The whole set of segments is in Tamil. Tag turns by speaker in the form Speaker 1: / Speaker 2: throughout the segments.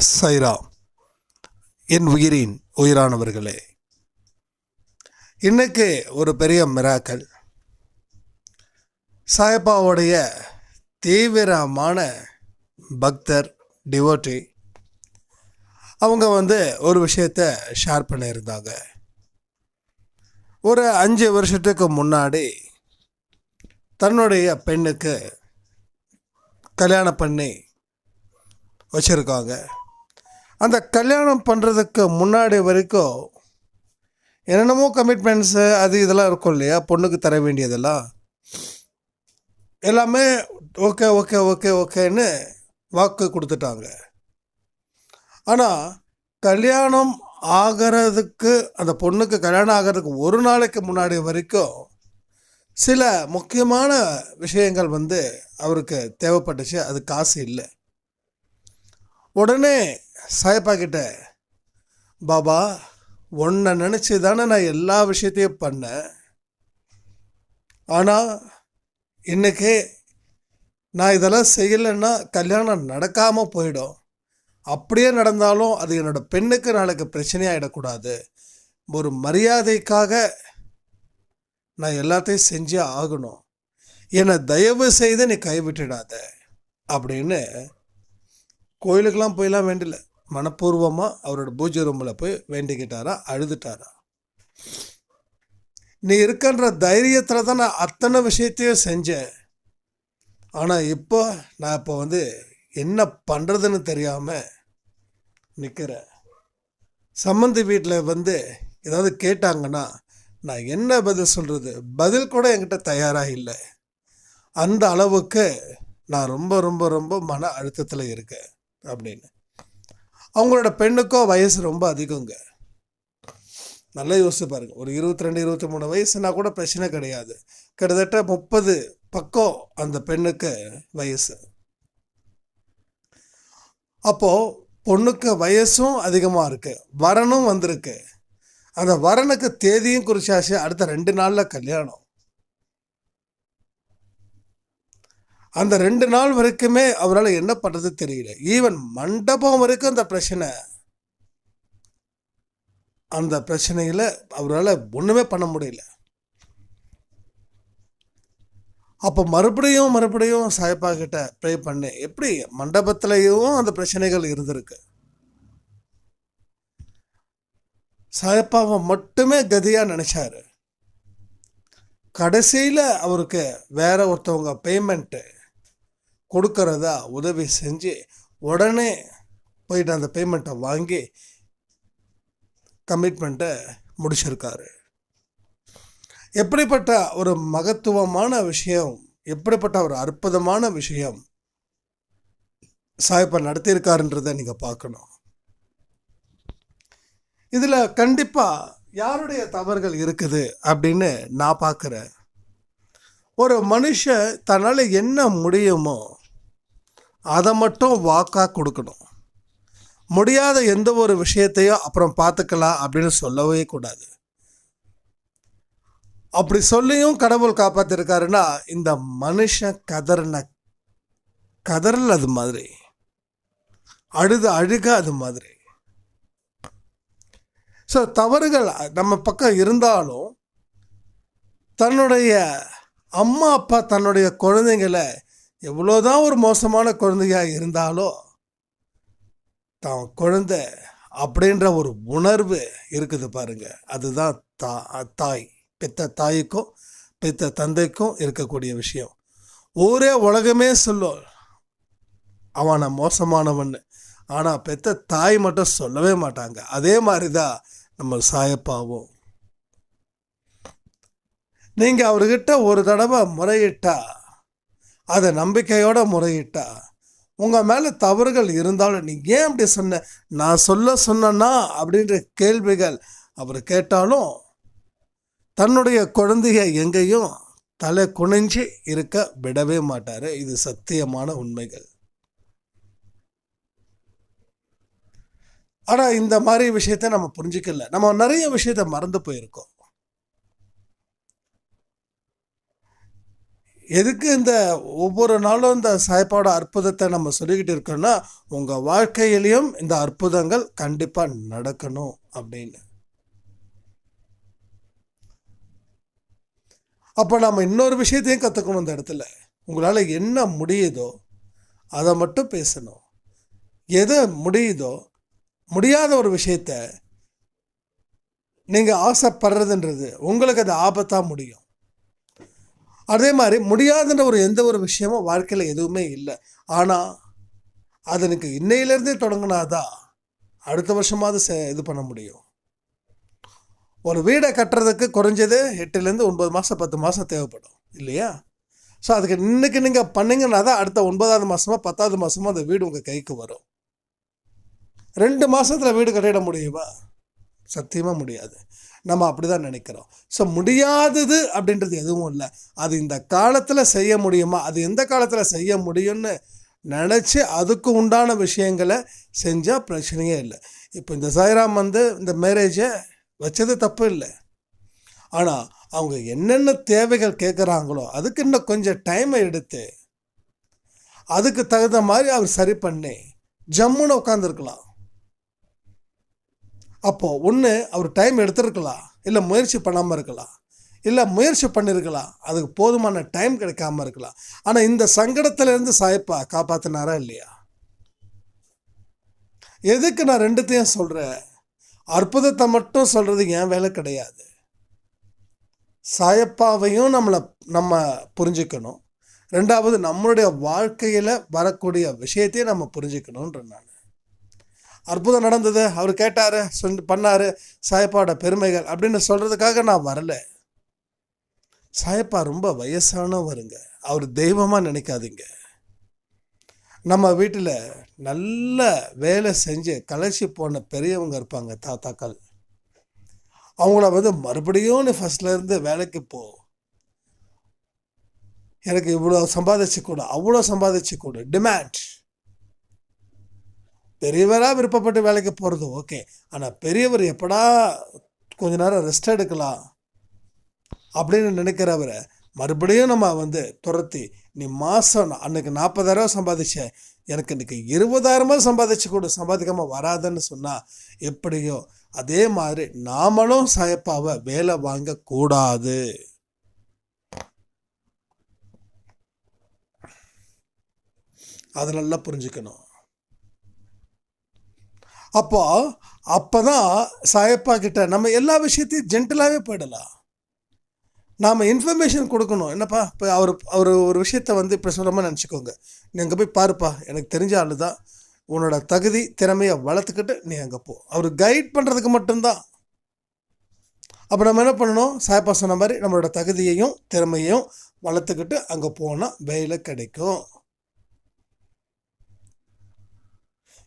Speaker 1: சைரா என் உயிரின் உயிரானவர்களே. இன்னைக்கு ஒரு பெரிய மிராக்கல் சாயப்பாவுடைய தீவிரமான பக்தர் டிவோட்டி அவங்க வந்து ஒரு விஷயத்த ஷேர் பண்ணியிருந்தாங்க. ஒரு அஞ்சு வருஷத்துக்கு முன்னாடி தன்னுடைய பெண்ணுக்கு கல்யாணம் பண்ணி வச்சுருக்காங்க. அந்த கல்யாணம் பண்ணுறதுக்கு முன்னாடி வரைக்கும் என்னென்னமோ கமிட்மெண்ட்ஸு அது இதெல்லாம் இருக்கும் இல்லையா? பொண்ணுக்கு தர வேண்டியதெல்லாம். எல்லாமே ஓகே ஓகே ஓகே ஓகேன்னு வாக்கு கொடுத்துட்டாங்க. ஆனால் கல்யாணம் ஆகிறதுக்கு அந்த பொண்ணுக்கு கல்யாணம் ஆகிறதுக்கு ஒரு நாளைக்கு முன்னாடி வரைக்கும் சில முக்கியமான விஷயங்கள் வந்து அவருக்கு தேவைப்பட்டுச்சு. அது காசு இல்லை. உடனே சாயப்பா கிட்ட பாபா உன்னை நினச்சி தானே நான் எல்லா விஷயத்தையும் பண்ணேன். ஆனால் இன்றைக்கே நான் இதெல்லாம் செய்யலைன்னா கல்யாணம் நடக்காமல் போயிடும். அப்படியே நடந்தாலும் அது என்னோட பெண்ணுக்கு நாளைக்கு பிரச்சனையாகிடக்கூடாது ஒரு மரியாதைக்காக நான் எல்லாத்தையும் செஞ்சே ஆகணும். என்னை தயவு செய்து நீ கைவிட்டுடாத. அப்படின்னு கோயிலுக்கெல்லாம் போயெல்லாம் வேண்டல மனப்பூர்வமாக அவரோட பூஜை ரூமில் போய் வேண்டிக்கிட்டாரா? அழுதுட்டாரா? நீ இருக்கன்ற தைரியத்தில் தான் நான் அத்தனை விஷயத்தையும் செஞ்சேன். ஆனால் இப்போ நான் இப்போ வந்து என்ன பண்ணுறதுன்னு தெரியாமல் நிற்கிறேன் சம்மந்தி வீட்டில் வந்து ஏதாவது கேட்டாங்கன்னா நான் என்ன பதில் சொல்கிறது பதில் கூட என்கிட்ட தயாராக இல்லை. அந்த அளவுக்கு நான் ரொம்ப ரொம்ப ரொம்ப மன அழுத்தத்தில் இருக்கேன் அப்படின்னு. அவங்களோட பெண்ணுக்கோ வயசு ரொம்ப அதிகங்க. நல்லா யோசிச்சு பாருங்க. ஒரு இருபத்தி ரெண்டு இருபத்தி மூணு வயசுனா கூட பிரச்சனை கிடையாது. கிட்டத்தட்ட முப்பது பக்கம் அந்த பெண்ணுக்கு வயசு. அப்போ பொண்ணுக்கு வயசும் அதிகமாக இருக்கு. வரனும் வந்திருக்கு. அந்த வரனுக்கு தேதியும் குறிச்சாச்சு. அடுத்த ரெண்டு நாளில் கல்யாணம். அந்த ரெண்டு நாள் வரைக்குமே அவரால் என்ன பண்ணுறது தெரியல. ஈவன் மண்டபம் வரைக்கும் அந்த பிரச்சனை. அந்த பிரச்சனையில் அவரால் ஒன்றுமே பண்ண முடியல. அப்போ மறுபடியும் மறுபடியும் சாயப்பா கிட்ட ப்ரே பண்ணி எப்படி மண்டபத்திலையும் அந்த பிரச்சனைகள் இருந்திருக்கு? சாயப்பாவை மட்டுமே கதியாக நினச்சாரு. கடைசியில் அவருக்கு வேற ஒருத்தவங்க பேமெண்ட்டு கொடுக்கறதா உதவி செஞ்சு உடனே போயிட்டு அந்த பேமெண்ட்டை வாங்கி கமிட்மெண்ட்டை முடிச்சிருக்காரு. எப்படிப்பட்ட ஒரு மகத்துவமான விஷயம் எப்படிப்பட்ட ஒரு அற்புதமான விஷயம் சாய்ப்பா நடத்தியிருக்காருன்றதை நீங்கள் பார்க்கணும். இதில் கண்டிப்பாக யாருடைய தவறுகள் இருக்குது அப்படின்னு நான் பார்க்குறேன். ஒரு மனுஷன் தன்னால் என்ன முடியுமோ அதை மட்டும் வாக்காக கொடுக்கணும். முடியாத எந்த ஒரு விஷயத்தையும் அப்புறம் பார்த்துக்கலாம் அப்படின்னு சொல்லவே கூடாது. அப்படி சொல்லியும் கடவுள் காப்பாற்றிருக்காருன்னா இந்த மனுஷன் கதறின கதறல் அது மாதிரி. அழுது அழுக அது மாதிரி. ஸோ தவறுகள் நம்ம பக்கம் இருந்தாலும் தன்னுடைய அம்மா அப்பா தன்னுடைய குழந்தைங்களை எவ்வளோதான் ஒரு மோசமான குழந்தையாக இருந்தாலும் தான் குழந்தை அப்படின்ற ஒரு உணர்வு இருக்குது பாருங்க. அதுதான் தா தாய். பெத்த தாய்க்கும் பெத்த தந்தைக்கும் இருக்கக்கூடிய விஷயம். ஊரே உலகமே சொல்லும் அவனை மோசமானவன் ஆனால் பெத்த தாய் மட்டும் சொல்லவே மாட்டாங்க. அதே மாதிரி தான் நம்ம சாயப்பாவும். நீங்கள் அவர்கிட்ட ஒரு தடவை முறையிட்டால் அதை நம்பிக்கையோடு முறையிட்டா உங்கள் மேலே தவறுகள் இருந்தாலும் நீ ஏன் அப்படி சொன்ன? நான் சொல்ல சொன்னேன்னா அப்படின்ற கேள்விகள் அவர் கேட்டாலும் தன்னுடைய குழந்தைய எங்கேயும் தலை குனிஞ்சு இருக்க விடவே மாட்டார். இது சத்தியமான உண்மைகள். ஆனால் இந்த மாதிரி விஷயத்த நம்ம புரிஞ்சிக்கல. நம்ம நிறைய விஷயத்த மறந்து போயிருக்கோம். எதுக்கு இந்த ஒவ்வொரு நாளும் இந்த சாய்ப்பாவோட அற்புதத்தை நம்ம சொல்லிக்கிட்டு இருக்கோம்னா உங்கள் வாழ்க்கையிலையும் இந்த அற்புதங்கள் கண்டிப்பாக நடக்கணும் அப்படின்னு. அப்போ நம்ம இன்னொரு விஷயத்தையும் கற்றுக்கணும் இந்த இடத்துல. உங்களால் என்ன முடியுதோ அதை மட்டும் பேசணும். எது முடியுதோ முடியாத ஒரு விஷயத்த நீங்கள் ஆசைப்படுறதுன்றது உங்களுக்கு அது ஆபத்தாக முடியும். அதே மாதிரி முடியாதுன்ற ஒரு எந்த ஒரு விஷயமும் வாழ்க்கையில் எதுவுமே இல்லை. ஆனால் அது எனக்கு இன்னையிலேருந்தே தொடங்கினாதான் அடுத்த வருஷமாவது இது பண்ண முடியும். ஒரு வீடை கட்டுறதுக்கு குறைஞ்சது எட்டுலேருந்து ஒன்பது மாதம் பத்து மாதம் தேவைப்படும். இல்லையா? ஸோ அதுக்கு இன்னைக்கு நீங்கள் பண்ணிங்கன்னா தான் அடுத்த ஒன்பதாவது மாதமாக பத்தாவது மாதமோ அந்த வீடு உங்கள் கைக்கு வரும். ரெண்டு மாதத்தில் வீடு கட்டிட முடியுமா? சத்தியமாக முடியாது. நம்ம அப்படி தான் நினைக்கிறோம். ஸோ முடியாதது அப்படின்றது எதுவும் இல்லை. அது இந்த காலத்தில் செய்ய முடியுமா? அது எந்த காலத்தில் செய்ய முடியும்னு நினச்சி அதுக்கு உண்டான விஷயங்களை செஞ்சால் பிரச்சனையே இல்லை. இப்போ இந்த சாய்ராம் வந்து இந்த மேரேஜை வச்சது தப்பு இல்லை. ஆனால் அவங்க என்னென்ன தேவைகள் கேட்குறாங்களோ அதுக்கு இன்னும் கொஞ்சம் டைமை எடுத்து அதுக்கு தகுந்த மாதிரி அவர் சரி பண்ணி ஜம்முன்னு உட்காந்துருக்கலாம் அப்போது ஒன்று அவர் டைம் எடுத்திருக்கலாம். இல்லை முயற்சி பண்ணாமல் இருக்கலாம். இல்லை முயற்சி பண்ணியிருக்கலாம் அதுக்கு போதுமான டைம் கிடைக்காம இருக்கலாம். ஆனால் இந்த சங்கடத்திலேருந்து சாய்ப்பா காப்பாற்றினாரா இல்லையா? எதுக்கு நான் ரெண்டுத்தையும் சொல்கிறேன் அற்புதத்தை மட்டும் சொல்கிறது என் வேலை கிடையாது. சாயப்பாவையும் நம்மளை நம்ம புரிஞ்சுக்கணும். ரெண்டாவது நம்மளுடைய வாழ்க்கையில் வரக்கூடிய விஷயத்தையும் நம்ம புரிஞ்சுக்கணுன்ற நான். அற்புதம் நடந்தது. அவர் கேட்டார் சொல் பண்ணார் சாயப்பாவோட பெருமைகள் அப்படின்னு சொல்கிறதுக்காக நான் வரல. சாயப்பா ரொம்ப வயசானவருங்க. அவர் தெய்வமாக நினைக்காதீங்க. நம்ம வீட்டில் நல்ல வேலை செஞ்சு கலைச்சி போன பெரியவங்க இருப்பாங்க தாத்தாக்கள். அவங்கள வந்து மறுபடியும் நீ ஃபஸ்ட்லேருந்து வேலைக்கு போ. எனக்கு இவ்வளோ சம்பாதிச்சு கொடு அவ்வளோ சம்பாதிச்சு கொடு. டிமாண்ட் பெரியவராக விருப்பப்பட்டு வேலைக்கு போகிறது ஓகே. ஆனால் பெரியவர் எப்படா கொஞ்ச நேரம் ரெஸ்ட் எடுக்கலாம் அப்படின்னு நினைக்கிறவரை மறுபடியும் நம்ம வந்து துரத்தி நீ மாதம் அன்னைக்கு நாற்பதாயிரம் சம்பாதிச்ச எனக்கு இன்றைக்கி இருபதாயிரமா சம்பாதிச்சு கொடு சம்பாதிக்காமல் வராதுன்னு சொன்னால் எப்படியோ அதே மாதிரி நாமளும் சாயப்பாவை வேலை வாங்கக்கூடாது அதை நல்லா புரிஞ்சுக்கணும். அப்போ தான் சாயப்பா கிட்ட நம்ம எல்லா விஷயத்தையும் ஜென்டலாகவே போயிடலாம். நாம் இன்ஃபர்மேஷன் கொடுக்கணும். என்னப்பா இப்போ அவர் அவர் ஒரு விஷயத்த வந்து இப்போ சொல்கிற நினச்சிக்கோங்க. நீ அங்கே போய் பாருப்பா எனக்கு தெரிஞ்ச ஆள் தான் உன்னோட தகுதி திறமையை வளர்த்துக்கிட்டு நீ அங்கே போ. அவர் கைட் பண்ணுறதுக்கு மட்டும்தான். அப்போ நம்ம என்ன பண்ணணும்? சாயப்பா சொன்ன மாதிரி நம்மளோட தகுதியையும் திறமையையும் வளர்த்துக்கிட்டு அங்கே போனால் வேலை கிடைக்கும்.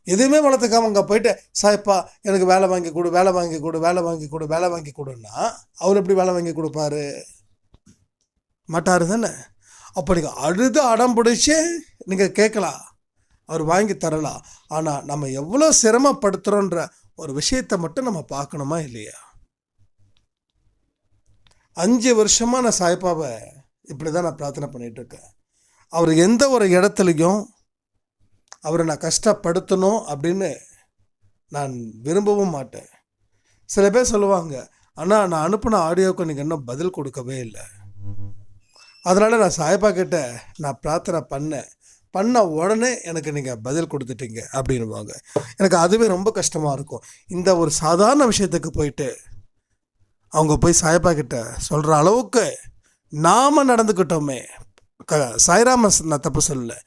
Speaker 1: எதுவுமே வளர்த்துக்காம அங்கே போயிட்டு சாய்ப்பா எனக்கு வேலை வாங்கி கொடு வேலை வாங்கி கொடு வேலை வாங்கி கொடு வேலை வாங்கி கொடுன்னா அவர் எப்படி வேலை வாங்கி கொடுப்பாரு? மாட்டாரு தானே. அப்போ நீங்கள் அழுது அடம் பிடிச்சி நீங்கள் கேட்கலாம். அவர் வாங்கி தரலாம். ஆனால் நம்ம எவ்வளோ சிரமப்படுத்துகிறோன்ற ஒரு விஷயத்தை மட்டும் நம்ம பார்க்கணுமா இல்லையா? அஞ்சு வருஷமாக நான் சாய்ப்பாவை இப்படி தான் நான் பிரார்த்தனை பண்ணிகிட்ருக்கேன் அவர் எந்த ஒரு இடத்துலையும் அவரை நான் கஷ்டப்படுத்தணும் அப்படின்னு நான் விரும்பவும் மாட்டேன். சில பேர் சொல்லுவாங்க ஆனால் நான் அனுப்பின ஆடியோவுக்கு நீங்கள் இன்னும் பதில் கொடுக்கவே இல்லை. அதனால் நான் சாய்பா கிட்ட நான் பிரார்த்தனை பண்ணேன். பண்ண உடனே எனக்கு நீங்கள் பதில் கொடுத்துட்டீங்க அப்படின்வாங்க எனக்கு அதுவே ரொம்ப கஷ்டமாக இருக்கும். இந்த ஒரு சாதாரண விஷயத்துக்கு போயிட்டு அவங்க போய் சாய்பா கிட்ட சொல்கிற அளவுக்கு நாம் நடந்துக்கிட்டோமே. க சாய்ராம நான் தப்பு சொல்லலை.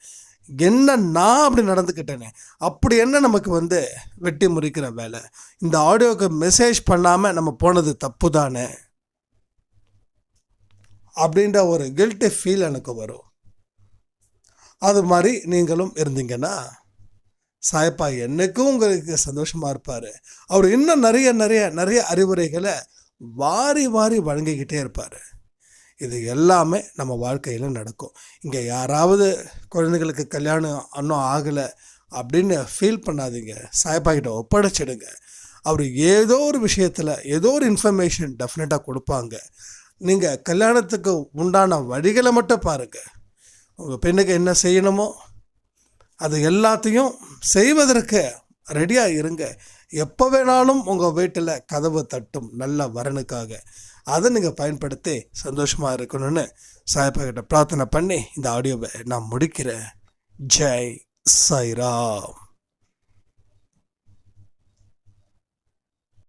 Speaker 1: என்ன நான் அப்படி நடந்துக்கிட்டேனே அப்படி என்ன நமக்கு வந்து வெட்டி முறிக்கிற வேலை? இந்த ஆடியோவுக்கு மெசேஜ் பண்ணாமல் நம்ம போனது தப்பு தானே அப்படின்ற ஒரு கில்ட்டி ஃபீல் எனக்கு வரும். அது மாதிரி நீங்களும் இருந்தீங்கன்னா சாயப்பா என்னைக்கும் உங்களுக்கு சந்தோஷமாக இருப்பார். அவர் இன்னும் நிறைய நிறைய நிறைய அறிவுரைகளை வாரி வாரி வழங்கிக்கிட்டே இருப்பார். இது எல்லாமே நம்ம வாழ்க்கையில் நடக்கும். இங்கே யாராவது குழந்தைங்களுக்கு கல்யாணம் இன்னும் ஆகலை அப்படின்னு ஃபீல் பண்ணாதீங்க. சாய்பாக்கிட்ட ஒப்படைச்சிடுங்க. அவர் ஏதோ ஒரு விஷயத்தில் ஏதோ ஒரு இன்ஃபர்மேஷன் டெஃபினட்டாக கொடுப்பாங்க. நீங்கள் கல்யாணத்துக்கு உண்டான வழிகளை மட்டும் பாருங்கள் உங்கள் பெண்ணுக்கு என்ன செய்யணுமோ அது எல்லாத்தையும் செய்வதற்கு ரெடியாக இருங்க. எப்போ வேணாலும் உங்கள் வீட்டில் கதவு தட்டும் நல்ல வரனுக்காக. அதை நீங்கள் பயன்படுத்தி சந்தோஷமாக இருக்கணும்னு சாயப்பா கிட்ட பிரார்த்தனை பண்ணி இந்த ஆடியோவை நான் முடிக்கிறேன். ஜெய் சாய்ராம்.